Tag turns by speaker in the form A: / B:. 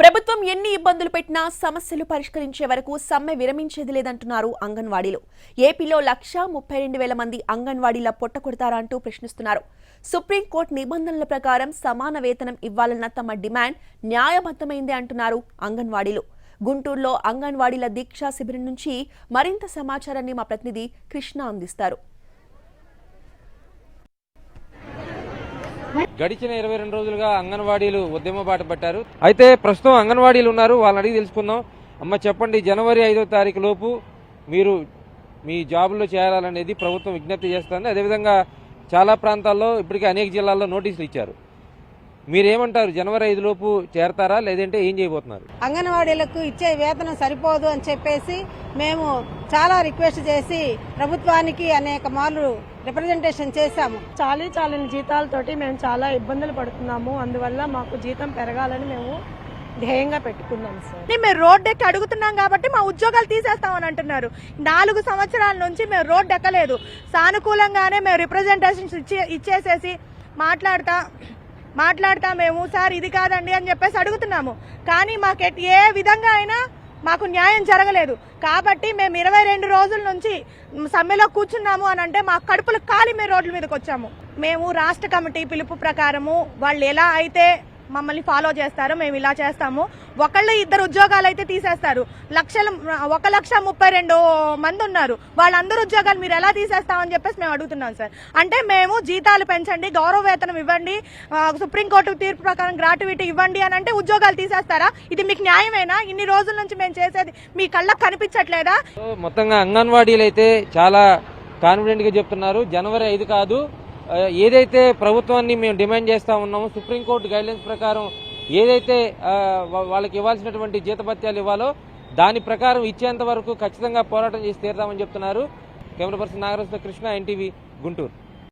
A: ప్రభుత్వం ఎన్ని ఇబ్బందులు పెట్టినా సమస్యలు పరిష్కరించే వరకు సమ్మె విరమించేది లేదంటున్నారు అంగన్వాడీలు. ఏపీలో లక్షా ముప్పై రెండు వేల మంది అంగన్వాడీల పొట్ట కొడతారా అంటూ ప్రశ్నిస్తున్నారు. సుప్రీంకోర్టు నిబంధనల ప్రకారం సమాన వేతనం ఇవ్వాలన్న తమ డిమాండ్ న్యాయబద్ధమైందే అంటున్నారు అంగన్వాడీలు. గుంటూరులో అంగన్వాడీల దీక్షా శిబిరం నుంచి మరింత సమాచారాన్ని మా ప్రతినిధి కృష్ణ అందిస్తారు.
B: గడిచిన ఇరవై రెండు రోజులుగా అంగన్వాడీలు ఉద్యమ బాట పట్టారు. అయితే ప్రస్తుతం అంగన్వాడీలు ఉన్నారు వాళ్ళని అడిగి తెలుసుకుందాం. అమ్మ చెప్పండి జనవరి ఐదో తారీఖు లోపు మీరు మీ జాబుల్లో చేరాలనేది ప్రభుత్వం విజ్ఞప్తి చేస్తుంది. అదేవిధంగా చాలా ప్రాంతాల్లో ఇప్పటికే అనేక జిల్లాల్లో నోటీసులు ఇచ్చారు. మీరేమంటారు? జనవరి ఐదు లోపు చేరతారా? లేదంటే ఏం చేయబోతున్నారు?
C: అంగన్వాడీలకు ఇచ్చే వేతనం సరిపోదు అని చెప్పేసి మేము చాలా రిక్వెస్ట్ చేసి ప్రభుత్వానికి అనేక మార్లు రిప్రజెంటేషన్ చేశాము.
D: చాలీ చాలని జీతాలతోటి మేము చాలా ఇబ్బందులు పడుతున్నాము. అందువల్ల మాకు జీతం పెరగాలని మేము ధ్యేయంగా పెట్టుకున్నాం సార్.
E: మేము రోడ్ ఎక్కి అడుగుతున్నాం కాబట్టి మా ఉద్యోగాలు తీసేస్తామని అంటున్నారు. నాలుగు సంవత్సరాల నుంచి మేము రోడ్ ఎక్కలేదు. సానుకూలంగానే మేము రిప్రజెంటేషన్స్ ఇచ్చే ఇచ్చేసేసి మాట్లాడతా మాట్లాడతా మేము సార్ ఇది కాదండి అని చెప్పేసి అడుగుతున్నాము. కానీ మాకు ఏ విధంగా అయినా మాకు న్యాయం జరగలేదు. కాబట్టి మేము ఇరవై రెండు రోజుల నుంచి సమ్మెలో కూర్చున్నాము అని అంటే మా కడుపులు కాలి మేము రోడ్ల మీదకి వచ్చాము. మేము రాష్ట్ర కమిటీ పిలుపు ప్రకారము వాళ్ళు ఎలా అయితే మమ్మల్ని ఫాలో చేస్తారో మేము ఇలా చేస్తాము. ఒకళ్ళు ఇద్దరు ఉద్యోగాలు అయితే తీసేస్తారు. లక్షల ఒక లక్ష ముప్పై రెండు మంది ఉన్నారు. వాళ్ళందరూ ఉద్యోగాలు మీరు ఎలా తీసేస్తామని చెప్పేసి మేము అడుగుతున్నాం సార్. అంటే మేము జీతాలు పెంచండి గౌరవ వేతనం ఇవ్వండి సుప్రీంకోర్టు తీర్పు ప్రకారం గ్రాట్యుటీ ఇవ్వండి అని అంటే ఉద్యోగాలు తీసేస్తారా? ఇది మీకు న్యాయమేనా? ఇన్ని రోజుల నుంచి మేము చేసేది మీ కళ్ళకు కనిపించట్లేదా?
B: మొత్తంగా అంగన్వాడీలు అయితే చాలా కాన్ఫిడెంట్గా చెప్తున్నారు. జనవరి ఐదు కాదు. ఏదైతే ప్రభుత్వాన్ని మేము డిమాండ్ చేస్తా ఉన్నామో సుప్రీంకోర్టు గైడ్లైన్స్ ప్రకారం ఏదైతే వాళ్ళకి ఇవ్వాల్సినటువంటి జీతభత్యాలు ఇవ్వాలో దాని ప్రకారం ఇచ్చేంత వరకు ఖచ్చితంగా పోరాటం చేసి తీరుతామని చెప్తున్నారు. కెమెరా పర్సన్ నాగరాజుతో కృష్ణ ఎన్టీవీ గుంటూరు.